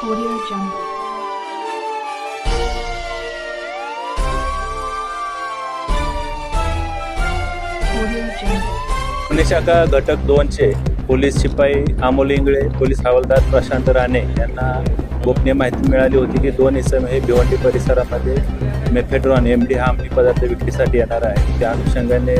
Audio Jungle. Audio Jungle. Pune शाखा घटक दोनचे पोलीस शिपाई अमोल इंगळे पोलीस हवालदार प्रशांत राणे यांना गोपनीय माहिती मिळाली होती की दोन इसम हे भिवंडी परिसरामध्ये मेफेड्रॉन एम डी हा अंमली पदार्थ विक्रीसाठी येणार आहे त्या अनुषंगाने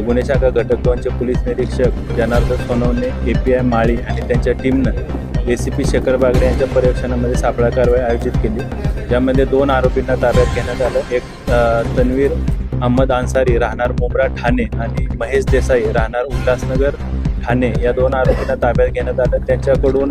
गुन्हे शाखा घटक दोनचे पोलीस निरीक्षक Janardan Sonawane A P I Mali आणि त्यांच्या टीमनं A C P Shekhar Bagde यांच्या पर्यवेक्षणामध्ये सापळा कारवाई आयोजित केली. ज्यामध्ये दोन आरोपींना ताब्यात घेण्यात आलं. एक तन्वीर अहमद अन्सारी राहणार मुंब्रा ठाणे आणि महेश देसाई राहणार उल्हासनगर ठाणे. या दोन आरोपींना ताब्यात घेण्यात आलं. त्यांच्याकडून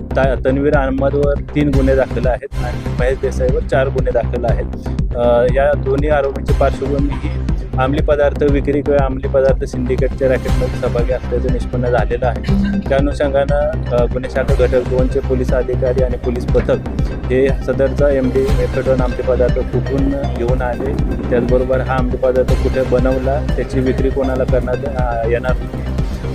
तन्वीर अहमदवर तीन गुन्हे दाखल आहेत आणि महेश देसाईवर चार गुन्हे दाखल आहेत. या दोन्ही आरोपींची पार्श्वभूमी ही अंमली पदार्थ विक्री किंवा अंमली पदार्थ सिंडिकेटच्या रॅकेटमध्ये सहभागी असल्याचं निष्पन्न झालेलं आहे. त्या अनुषंगानं गुन्हे शाखा घटक दोनचे पोलीस अधिकारी आणि पोलीस पथक हे सदरचा एम डी मेथडॉन अंमली पदार्थ कुठून घेऊन आले. त्याचबरोबर हा अंमली पदार्थ कुठे बनवला त्याची विक्री कोणाला करण्यात येणार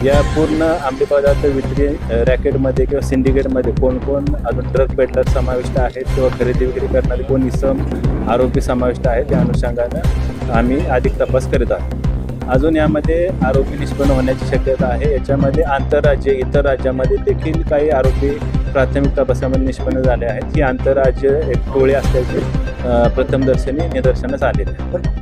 या पूर्ण अंमली पदार्थ विक्री रॅकेटमध्ये किंवा सिंडिकेटमध्ये कोण कोण अजून ड्रग पेडलर समाविष्ट आहेत किंवा खरेदी विक्री करणारे कोण इसम आरोपी समाविष्ट आहेत त्या अनुषंगानं आम्ही अधिक तपास करीत आहोत. अजून यामध्ये आरोपी निष्पन्न होण्याची शक्यता आहे. याच्यामध्ये आंतरराज्य इतर राज्यामध्ये देखील काही आरोपी प्राथमिक तपासामध्ये निष्पन्न झाले आहेत. ही आंतरराज्य एक टोळी असल्याचे प्रथमदर्शनी निदर्शनास आलेले आहे.